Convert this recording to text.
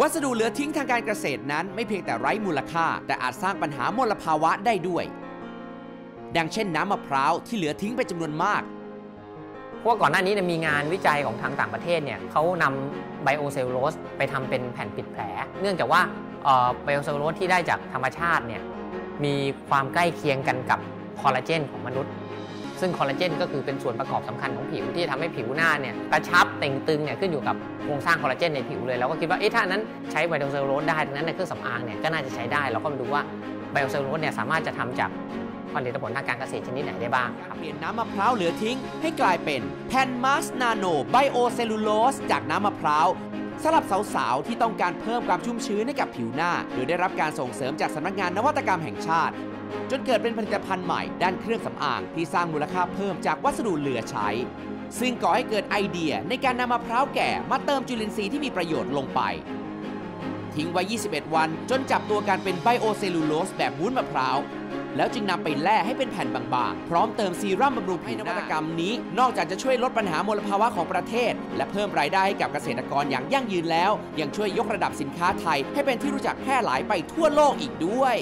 วัสดุเหลือทิ้งทางการเกษตรนั้นไม่เพียงแต่ไร้มูลค่า แต่อาจสร้างปัญหามลภาวะได้ด้วย ดังเช่นน้ำมะพร้าวที่เหลือทิ้งไปจำนวนมากเพราะว่าก่อนหน้านี้นมีงานวิจัยของทางต่างประเทศเนี่ยเขานำไบโอเซลลูโลสไปทำเป็นแผ่นปิดแผล เนื่องจากว่าไบโอเซลลูโลสที่ได้จากธรรมชาติเนี่ยมีความใกล้เคียงกันกับคอลลาเจนของมนุษย์ ซึ่งคอลลาเจนก็คือเป็นส่วนประกอบสำคัญของผิวที่ทำให้ผิวหน้าเนี่ยกระชับเต่งตึงเนี่ยขึ้นอยู่กับโครงสร้างคอลลาเจนในผิวเลยเราก็คิดว่าเอ๊ะถ้านั้นใช้ไบโอเซลลูโลสได้ดังนั้นในเครื่องสำอางเนี่ยก็น่าจะใช้ได้ เราก็มาดูว่าไบโอเซลลูโลสเนี่ยสามารถจะทำจากผลิตผลทางการเกษตรชนิดไหนได้บ้างครับเปลี่ยนน้ำมะพร้าวเหลือทิ้ง ให้กลายเป็นแผ่นมาสนาโนไบโอเซลลูโลสจากน้ำมะพร้าวสำหรับสาวๆ ที่ต้องการเพิ่มความชุ่มชื้นให้กับผิวหน้า โดยได้รับการส่งเสริมจากสำนักงานนวัตกรรมแห่งชาติ จนเกิดเป็นผลิตภัณฑ์ใหม่ด้านเครื่องสำอางที่สร้างมูลค่าเพิ่มจากวัสดุเหลือใช้ ซึ่งก่อให้เกิดไอเดียในการนำมะพร้าวแก่มาเติมจุลินทรีย์ที่มีประโยชน์ลงไป ทิ้งไว้ 21 วันจนจับตัวการเป็นไบโอเซลลูโลสแบบวุ้นมะพร้าวแล้วจึงนำไปแล่ให้เป็นแผ่นบางๆ พร้อมเติมซีรั่มบำรุงผิวนวัตกรรมนี้ นอกจากจะช่วยลดปัญหามลภาวะของประเทศ และเพิ่มรายได้ให้กับเกษตรกรอย่างยั่งยืนแล้ว ยังช่วยยกระดับสินค้าไทย ให้เป็นที่รู้จักแพร่หลายไปทั่วโลกอีกด้วย